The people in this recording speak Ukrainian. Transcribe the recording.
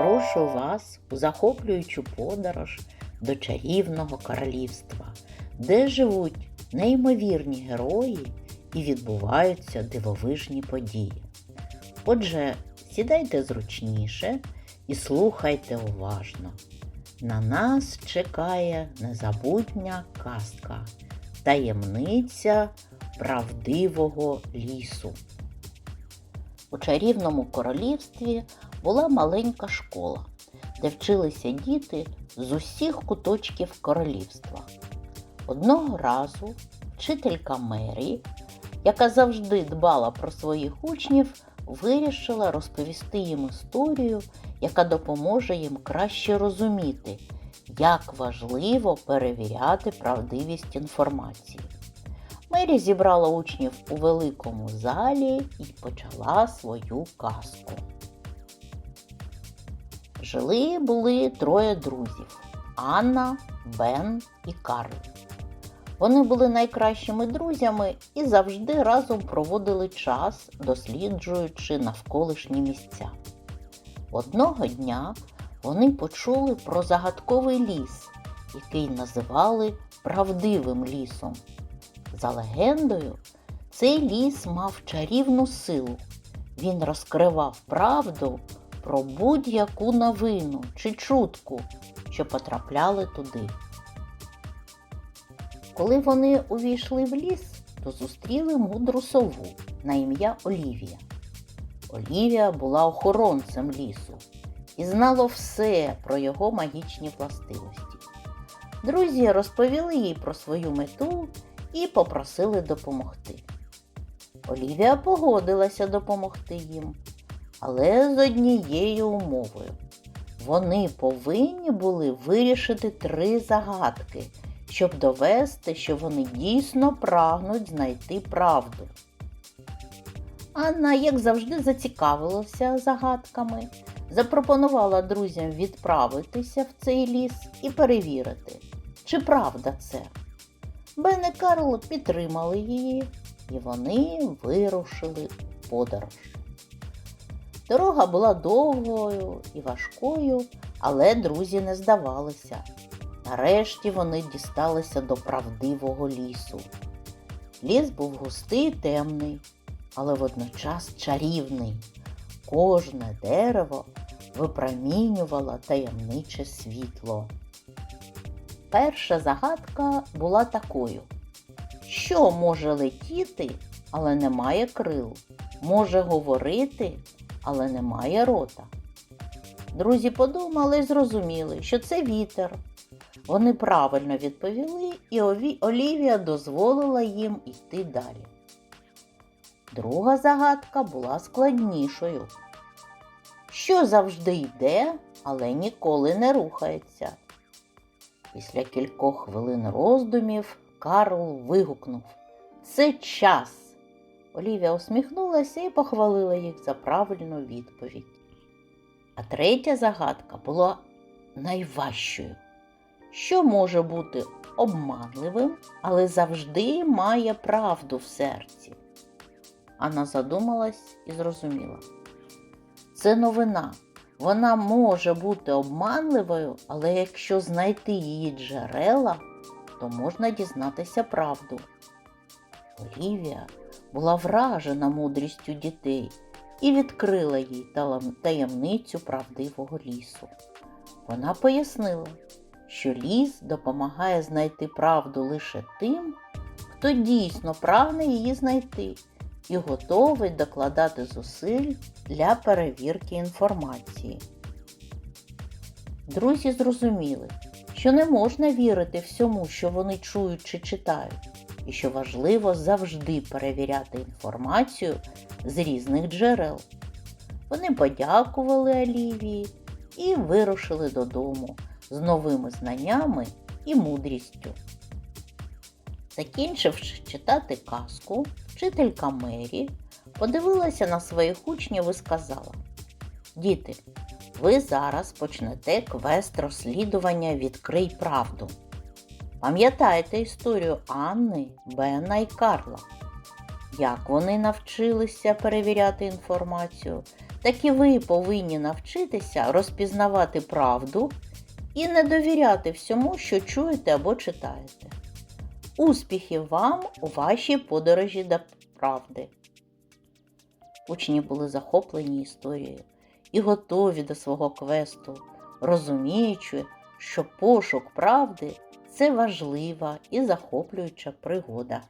Запрошую вас у захоплюючу подорож до чарівного королівства, де живуть неймовірні герої і відбуваються дивовижні події. Отже, сідайте зручніше і слухайте уважно. На нас чекає незабутня казка, таємниця правдивого лісу. У чарівному королівстві була маленька школа, де вчилися діти з усіх куточків королівства. Одного разу вчителька Мері, яка завжди дбала про своїх учнів, вирішила розповісти їм історію, яка допоможе їм краще розуміти, як важливо перевіряти правдивість інформації. Мері зібрала учнів у великому залі і почала свою казку. Жили були троє друзів Анна, Бен і Карл. Вони були найкращими друзями і завжди разом проводили час, досліджуючи навколишні місця. Одного дня вони почули про загадковий ліс, який називали правдивим лісом. За легендою, цей ліс мав чарівну силу. Він розкривав правду про будь-яку новину чи чутку, що потрапляли туди. Коли вони увійшли в ліс, то зустріли мудру сову на ім'я Олівія. Олівія була охоронцем лісу і знала все про його магічні властивості. Друзі розповіли їй про свою мету і попросили допомогти. Олівія погодилася допомогти їм, але з однією умовою. Вони повинні були вирішити три загадки, щоб довести, що вони дійсно прагнуть знайти правду. Анна, як завжди, зацікавилася загадками, запропонувала друзям відправитися в цей ліс і перевірити, чи правда це. Бен і Карл підтримали її, і вони вирушили в подорож. Дорога була довгою і важкою, але друзі не здавалися. Нарешті вони дісталися до правдивого лісу. Ліс був густий і темний, але водночас чарівний. Кожне дерево випромінювало таємниче світло. Перша загадка була такою: що може летіти, але не має крил, може говорити, але не має рота. Друзі подумали і зрозуміли, що це вітер. Вони правильно відповіли, і Олівія дозволила їм йти далі. Друга загадка була складнішою. Що завжди йде, але ніколи не рухається. Після кількох хвилин роздумів Карл вигукнув Це час. Олівія усміхнулася і похвалила їх за правильну відповідь. А третя загадка була найважчою. Що може бути обманливим, але завжди має правду в серці? Анна задумалась і зрозуміла. Це новина. Вона може бути обманливою, але якщо знайти її джерела, то можна дізнатися правду. Олівія була вражена мудрістю дітей і відкрила їй таємницю правдивого лісу. Вона пояснила, що ліс допомагає знайти правду лише тим, хто дійсно прагне її знайти і готовий докладати зусиль для перевірки інформації. Друзі зрозуміли, що не можна вірити всьому, що вони чують чи читають, і що важливо завжди перевіряти інформацію з різних джерел. Вони подякували Олівії і вирушили додому з новими знаннями і мудрістю. Закінчивши читати казку, вчителька Мері подивилася на своїх учнів і сказала: Діти, ви зараз почнете квест розслідування Відкрий правду. Пам'ятайте історію Анни, Бена і Карла. Як вони навчилися перевіряти інформацію Так і ви повинні навчитися розпізнавати правду і не довіряти всьому, що чуєте або читаєте. Успіхів вам у вашій подорожі до правди. Учні були захоплені історією і готові до свого квесту, розуміючи, що пошук правди це важлива і захоплююча пригода.